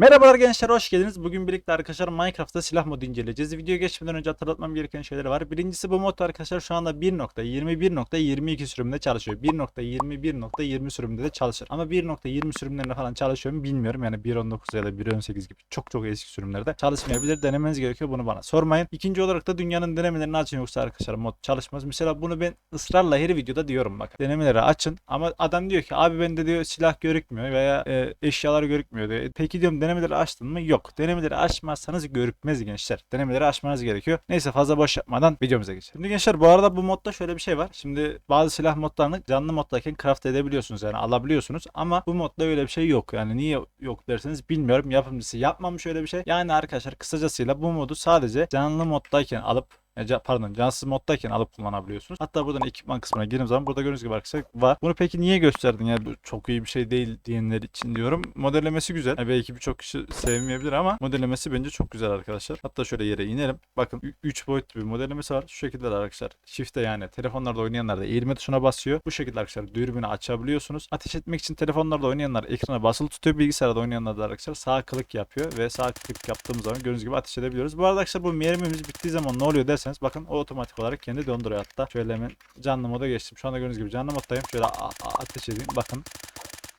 Merhabalar gençler hoş geldiniz. Bugün birlikte arkadaşlar Minecraft'ta silah modu inceleyeceğiz. Videoya geçmeden önce hatırlatmam gereken şeyler var. Birincisi bu mod arkadaşlar şu anda 1.21.22 sürümünde çalışıyor. 1.21.20 sürümünde de çalışır. Ama 1.20 sürümlerinde falan çalışıyor mu bilmiyorum. Yani 1.19 ya da 1.18 gibi çok çok eski sürümlerde çalışmayabilir. Denemeniz gerekiyor bunu bana sormayın. İkinci olarak da dünyanın denemelerini açın yoksa arkadaşlar mod çalışmaz. Mesela bunu ben ısrarla her videoda diyorum bak. Denemeleri açın ama adam diyor ki abi bende diyor silah görükmüyor veya e, eşyalar görükmüyor diyor. E, Peki diyorum denemeleri açtın mı? Yok. Denemeleri açmazsanız görükmez gençler. Denemeleri açmanız gerekiyor. Neyse fazla boş yapmadan videomuza geçelim. Şimdi gençler bu arada bu modda şöyle bir şey var. Şimdi bazı silah modlarını canlı moddayken craft edebiliyorsunuz yani alabiliyorsunuz ama bu modda öyle bir şey yok. Yani niye yok derseniz bilmiyorum. Yapımcısı yapmamış öyle bir şey. Yani arkadaşlar kısacasıyla bu modu sadece canlı moddayken alıp e, ca- pardon cansız moddayken alıp kullanabiliyorsunuz. Hatta buradan ekipman kısmına girdiğim zaman burada gördüğünüz gibi arkadaşlar var. Bunu peki niye gösterdin ya bu çok iyi bir şey değil diyenler için diyorum. Modellemesi güzel. E, belki birçok kişi sevmeyebilir ama modellemesi bence çok güzel arkadaşlar. Hatta şöyle yere inelim. Bakın 3 boyutlu bir modellemesi var. Şu şekilde de arkadaşlar. Shift'e yani telefonlarda oynayanlar da eğilme tuşuna basıyor. Bu şekilde arkadaşlar dürbünü açabiliyorsunuz. Ateş etmek için telefonlarda oynayanlar ekrana basılı tutuyor. Bilgisayarda oynayanlar da arkadaşlar sağ klik yapıyor ve sağ klik yaptığımız zaman gördüğünüz gibi ateş edebiliyoruz. Bu arada arkadaşlar bu mermimiz bittiği zaman ne oluyor derseniz bakın o otomatik olarak kendi donduruyor hatta. Şöyle hemen canlı moda geçtim. Şu anda gördüğünüz gibi canlı moddayım. Şöyle ateş edeyim. Bakın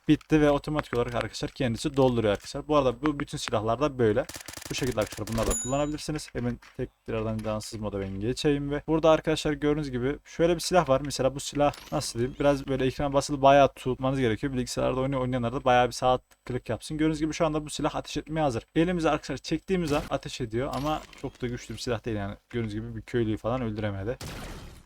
bitti ve otomatik olarak arkadaşlar kendisi dolduruyor arkadaşlar. Bu arada bu bütün silahlarda böyle. Bu şekilde arkadaşlar bunları da kullanabilirsiniz. Hemen tek biradan cansız moda ben geçeyim ve burada arkadaşlar gördüğünüz gibi şöyle bir silah var. Mesela bu silah nasıl diyeyim biraz böyle ekran basılı bayağı tutmanız gerekiyor. Bilgisayarda oynuyor oynayanlar da bayağı bir sağ klik yapsın. Gördüğünüz gibi şu anda bu silah ateş etmeye hazır. Elimize arkadaşlar çektiğimiz an ateş ediyor ama çok da güçlü bir silah değil yani. Gördüğünüz gibi bir köylüyü falan öldüremedi.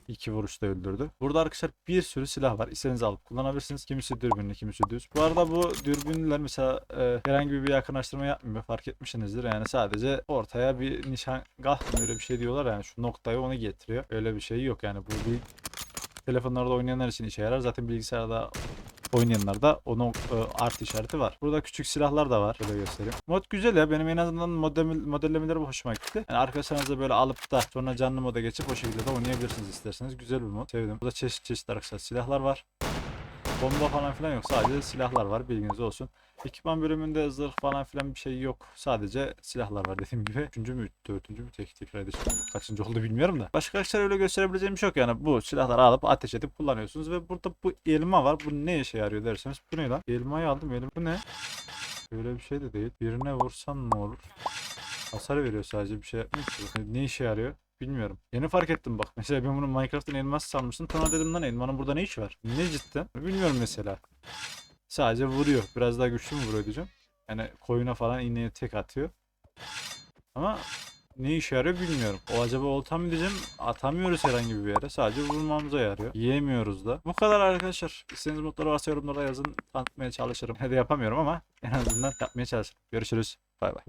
İki vuruşta öldürdü. Burada arkadaşlar bir sürü silah var. İstediğiniz alıp kullanabilirsiniz. Kimisi dürbünlü, kimisi düz. Bu arada bu dürbünler mesela e, herhangi bir yakınlaştırma yapmıyor. Fark etmişsinizdir. Yani sadece ortaya bir nişangah mı öyle bir şey diyorlar yani şu noktayı onu getiriyor. Öyle bir şey yok yani bu bir telefonlarda oynayanlar için işe yarar. Zaten bilgisayarda oynayanlar da onun e, artı işareti var. Burada küçük silahlar da var. Şöyle göstereyim. Mod güzel ya. Benim en azından model, modellemeleri hoşuma gitti. Yani arkadaşlarınızla böyle alıp da sonra canlı moda geçip o şekilde de oynayabilirsiniz isterseniz. Güzel bir mod. Sevdim. Burada çeşit çeşit arkadaşlar silahlar var. Bomba falan filan yok. Sadece silahlar var. Bilginiz olsun. Ekipman bölümünde zırh falan filan bir şey yok. Sadece silahlar var dediğim gibi. Üçüncü mü, dördüncü mü tek tekrar edeceğim. Kaçıncı oldu bilmiyorum da. Başka arkadaşlar öyle gösterebileceğim bir şey yok yani. Bu silahları alıp ateş edip kullanıyorsunuz ve burada bu elma var. Bu ne işe yarıyor derseniz. Bu ne lan? Elmayı aldım. Elim. Bu ne? Böyle bir şey de değil. Birine vursan ne olur? Hasar veriyor sadece bir şey yapmıyor ki. Ne işe yarıyor? Bilmiyorum. Yeni fark ettim bak. Mesela ben bunu Minecraft'ın elması sanmıştım. Sonra dedim lan elmanın burada ne işi var? Ne cidden? Bilmiyorum mesela. Sadece vuruyor. Biraz daha güçlü mü vuruyor diyeceğim. Yani koyuna falan iğneye tek atıyor. Ama ne işe yarıyor bilmiyorum. O acaba olta mı diyeceğim. Atamıyoruz herhangi bir yere. Sadece vurmamıza yarıyor. Yiyemiyoruz da. Bu kadar arkadaşlar. İstediğiniz modları varsa yorumlara yazın. Tanıtmaya çalışırım. Hadi yapamıyorum ama en azından yapmaya çalışırım. Görüşürüz. Bay bay.